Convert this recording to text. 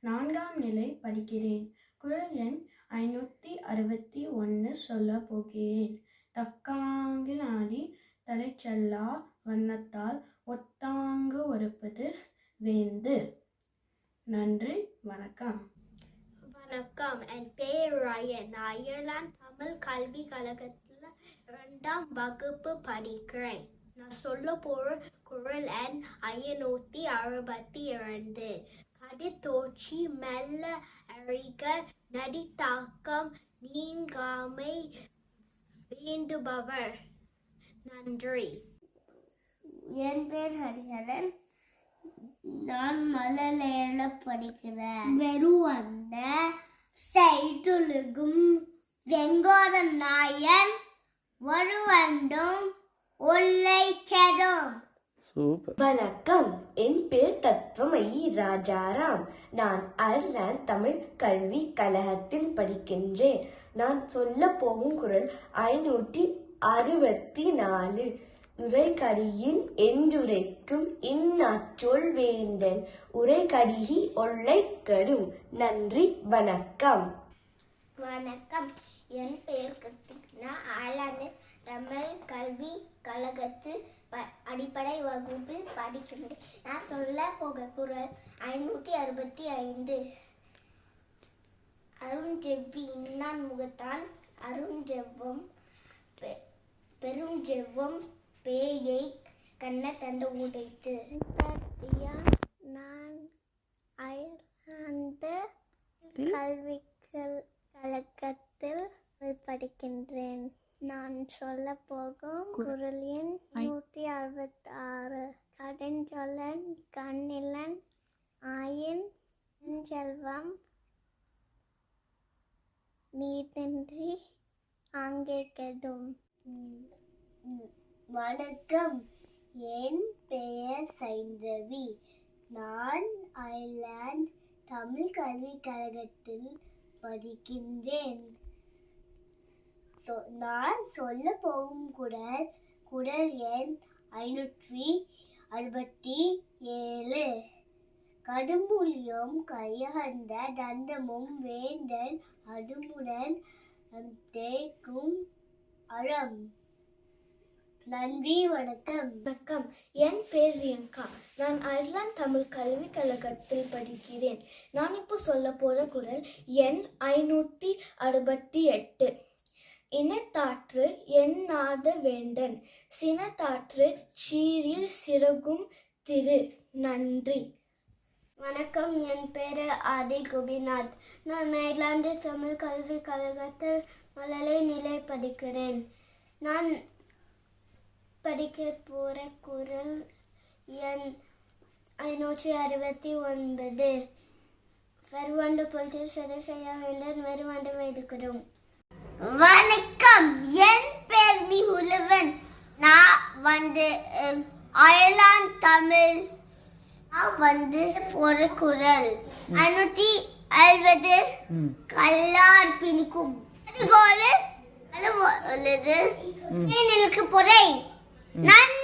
நான்காம் நிலை படிக்கிறேன். குரல் எண் ஐநூற்றி அறுபத்தி ஒன்று சொல்ல போகிறேன். தலைச்செல்லா வண்ணத்தால் ஒத்தாங்கு ஒருப்பது வேந்து. நன்றி வணக்கம். வணக்கம். என் பேர் ரயன். நான் அயர்லாந்து தமிழ் கல்வி கழகத்தில் இரண்டாம் வகுப்பு படிக்கிறேன். நான் சொல்ல போகிற குரல் எண் ஐநூத்தி அறுபத்தி இரண்டு. கடித்தோச்சி மெல்ல அழிக நடித்தாக்கம் நீங்காமை வேண்டுபவர். நன்றி என் பேர் ஹரிஹரன். நான் மலையில படிக்கிறேன். வெறுவந்த சைட்டுலகும் வெங்கோத நாயன் வருவண்டும் ஒல்லை கெடும். சூப்பர். வணக்கம். என் பேர் தத்துவமயி ராஜாராம். நான் அயர்லாந்து தமிழ் கல்வி கழகத்தில் படிக்கின்றேன். நான் சொல்ல போகும் குரல் ஐநூற்றி அறுபத்தி நாலு உரைகடியின் என்றுரைக்கும் இந்நாச்சொல் வேந்தன். உரைக்கடிகி ஒல்லை கடும். நன்றி வணக்கம். வணக்கம். என் பெயர் கத்திக் நான் ஆலாந்து தமிழ் கல்வி கழகத்தில் ப- அடிப்படை வகுப்பில் படிக்கின்றேன். நான் சொல்ல போக குரல் ஐநூற்றி அறுபத்தி ஐந்து. அருஞ்செவ்வி இன்னான் முகத்தான். அருஞ்செவ்வம் பெருஞ்செவ்வம் பேயை கண்ண தண்டு உடைத்து. நான் அயர்லாந்து கல்வி கழகத்தில் படிக்கின்றேன். நான் சொல்ல போகும் குரல். எண் நூற்றி அறுபத்தி ஆறு கதஞ்சொல்லன் கண்ணிலன் ஆயின் செல்வம். நீட்டின்றி அங்கே கெடும். வணக்கம். என் பெயர் சைந்தவி. நான் ஐர்லாந்து தமிழ் கல்விக் கழகத்தில் படிக்கின்றேன். சொ- நான் சொல்ல போகும் குரல் குரல் எண் ஐநூற்றி அறுபத்தி ஏழு. கடுமூலியும் கையகந்த தண்டமும் வேந்தன் அடுமுடன் தேக்கும் அழம். நன்றி வணக்கம். வணக்கம். என் பேர் ரியங்கா. நான் அயர்லாந்து தமிழ் கல்விக் கழகத்தில் படிக்கிறேன். நான் இப்போ சொல்ல போகிற குரல் எண் ஐநூற்றி அறுபத்தி எட்டு. இனத்தாற்று எண்ணாத வேண்டன் சினத்தாற்று சீரில் சிறகும் திரு. நன்றி. வணக்கம் என் பேர் ஆதி கோபிநாத். நான் அயர்லாந்து தமிழ் கல்விக் கழகத்தில் மழலை நிலை படிக்கிறேன். நான் படிக்க போகிற குரல் எண் ஐநூற்றி அறுபத்தி ஒன்பது. வருவாண்டு பொழுது சரி செய்ய வேண்டும் வருவாண்டு வைக்கிறோம் வணக்கம் என் பேர் மிகுலவன். நான் வந்து அயர்லாந்து தமிழ் வந்து ஒரு குரல். ஐநூத்தி அறுபது கல்லார் பிணிக்கும் கோலு உள்ளது. எனக்கு பொறை நன்றி